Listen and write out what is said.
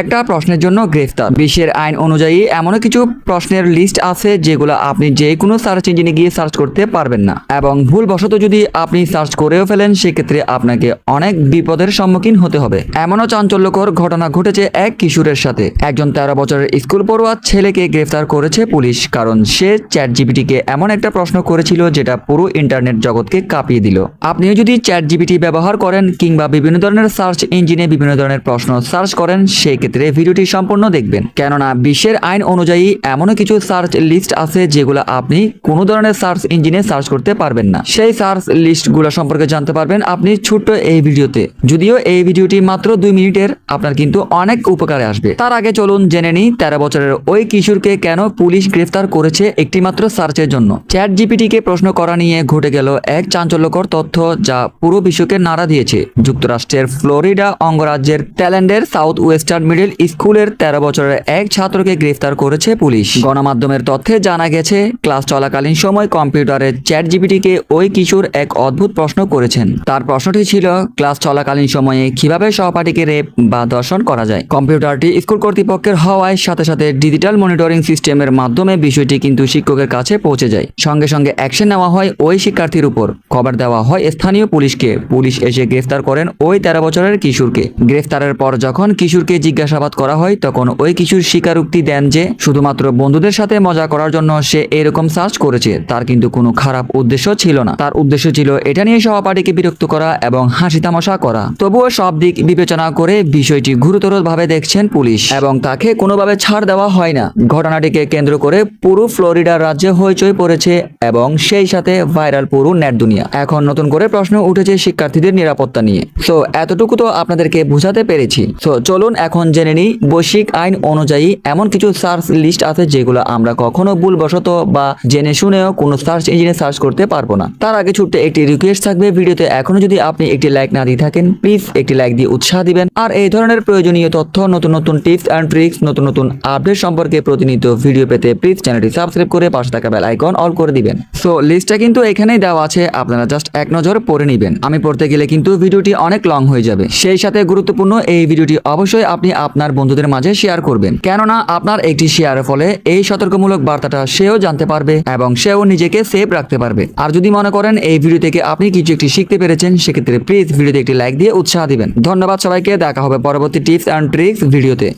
একটা প্রশ্নের জন্য গ্রেফতার। বিশ্বের আইন অনুযায়ী এমন কিছু প্রশ্নের লিস্ট আছে যেগুলো আপনি যে কোনো সার্চ ইঞ্জিনে গিয়ে সার্চ করতে পারবেন না। এবং ভুলবশত যদি আপনি সার্চ করেও ফেলেন, সেক্ষেত্রে আপনাকে অনেক বিপদের সম্মুখীন হতে হবে। এমনও চাঞ্চল্যকর ঘটনা ঘটেছে এক কিশোরের সাথে। একজন তেরো বছরের স্কুল পড়ুয়া ছেলেকে গ্রেফতার করেছে পুলিশ, কারণ সে চ্যাট জিপিটিকে এমন একটা প্রশ্ন করেছিল যেটা পুরো ইন্টারনেট জগৎকে কাঁপিয়ে দিল। আপনিও যদি চ্যাট জিপিটি ব্যবহার করেন কিংবা বিভিন্ন ধরনের সার্চ ইঞ্জিনে বিভিন্ন ধরনের প্রশ্ন সার্চ করেন, সেই ক্ষেত্রে ভিডিওটি সম্পূর্ণ দেখবেন। কেননা, বিশ্বের আইন অনুযায়ী এমনও কিছু সার্চ লিস্ট আছে যেগুলো আপনি কোনো ধরনের সার্চ ইঞ্জিনে সার্চ করতে পারবেন না। সেই সার্চ লিস্টগুলো সম্পর্কে জানতে পারবেন আপনি ছোট্ট এই ভিডিওতে। যদিও এই ভিডিওটি মাত্র দুই মিনিটের, আপনার কিন্তু অনেক উপকারে আসবে। তার আগে চলুন জেনে নিই, তেরো বছরের ওই কিশোরকে কেন পুলিশ গ্রেফতার করেছে একটি মাত্র সার্চের জন্য? চ্যাট জিপিটিকে প্রশ্ন করা নিয়ে ঘটে গেল এক চাঞ্চল্যকর তথ্য যা পুরো বিশ্বকে নাড়া দিয়েছে। যুক্তরাষ্ট্রের ফ্লোরিডা অঙ্গরাজ্যের ট্যালেন্ডের সাউথ ওয়েস্টার্ন মিডল স্কুলের তেরো বছরের এক ছাত্রকে গ্রেফতার করেছে পুলিশ। গণমাধ্যমের তথ্যে জানা গেছে, ক্লাস চলাকালীন সময় কম্পিউটারে চ্যাট জিপিটিকে ওই কিশোর এক অদ্ভুত প্রশ্ন করেছেন। তার প্রশ্নটি ছিল, ক্লাস চলাকালীন সময়ে কীভাবে সহপাঠীকে রেপ বা দর্শন করা যায়? কম্পিউটারটি স্কুল কর্তৃপক্ষের হওয়ায় সাথে সাথে ডিজিটাল মনিটরিং সিস্টেমের মাধ্যমে বিষয়টি কিন্তু শিক্ষকের কাছে পৌঁছে যায়। সঙ্গে সঙ্গে অ্যাকশন নেওয়া হয় ওই শিক্ষার্থীর উপর। খবর দেওয়া হয় স্থানীয় পুলিশকে। পুলিশ এসে গ্রেফতার করেন ওই তেরো বছরের কিশোরকে। গ্রেফতারের পর যখন কিশোরকে জিজ্ঞাসাবাদ করা হয়, তখন ওই কিশোর স্বীকারোক্তি দেন যে, শুধুমাত্র বন্ধুদের সাথে মজা করার জন্য সে এরকম সার্চ করেছে, তার কিন্তু কোনো খারাপ উদ্দেশ্য ছিল না। তার উদ্দেশ্য ছিল এটা নিয়ে সহপাঠীকে বিরক্ত করা এবং হাসি তামাশা করা। তবুও সব দিক বিবেচনা করে বিষয়টি গুরুতরভাবে দেখছেন পুলিশ এবং তাকে কোনোভাবে ছাড় দেওয়া হয় না। ঘটনাটিকে কেন্দ্র করে পুরো ফ্লোরিডার রাজ্যে হইচই পড়েছে এবং সেই সাথে ভাইরাল পুরো নেট দুনিয়া। এখন নতুন করে প্রশ্ন উঠেছে শিক্ষার্থীদের নিরাপত্তা নিয়ে। সো এতটুকু তো আপনাদেরকে বোঝাতে পেরেছি। সো চলুন এখন জেনে নিই, বৈশ্বিক আইন অনুযায়ী এমন কিছু সার্চ লিস্ট আছে যেগুলো আমরা কখনো ভুলবশত বা জেনে শুনেও কোনো সার্চ ইঞ্জিনে সার্চ করতে পারব না। তার আগে ছোট্ট একটি রিকোয়েস্ট থাকবে ভিডিওতে। এখনও যদি আপনি একটি লাইক না দিয়ে থাকেন প্লিজ একটি লাইক দিয়ে উৎসাহ দিবেন। আর এই ধরনের প্রয়োজনীয় তথ্য, নতুন নতুন টিপস অ্যান্ড ট্রিক্স নতুন নতুন আপডেট সম্পর্কে প্রতিনিয়ত ভিডিও পেতে প্লিজ চ্যানেলটি সাবস্ক্রাইব করে পাশে থাকা বেল আইকন অল করে দিবেন। সো লিস্টটা কিন্তু এখানেই দেওয়া আছে, আপনারা জাস্ট এক নজর পড়ে নেবেন। আমি পড়তে গেলে কিন্তু ভিডিওটি অনেক লং হয়ে যাবে। সেই সাথে গুরুত্বপূর্ণ এই ভিডিওটি অবশ্যই আপনি আপনার বন্ধুদের মাঝে শেয়ার করবেন। কেননা আপনার একটি শেয়ারের ফলে এই সতর্কমূলক বার্তাটা সেও জানতে পারবে এবং সেও নিজেকে সেফ রাখতে পারবে। আর যদি মনে করেন এই ভিডিও থেকে আপনি কিছু একটি শিখতে পেরেছেন, সেক্ষেত্রে প্লিজ ভিডিওতে একটি লাইক দিয়ে উৎসাহ দিবেন। ধন্যবাদ সবাইকে, দেখা হবে পরবর্তী টিপস অ্যান্ড ট্রিক্স ভিডিওতে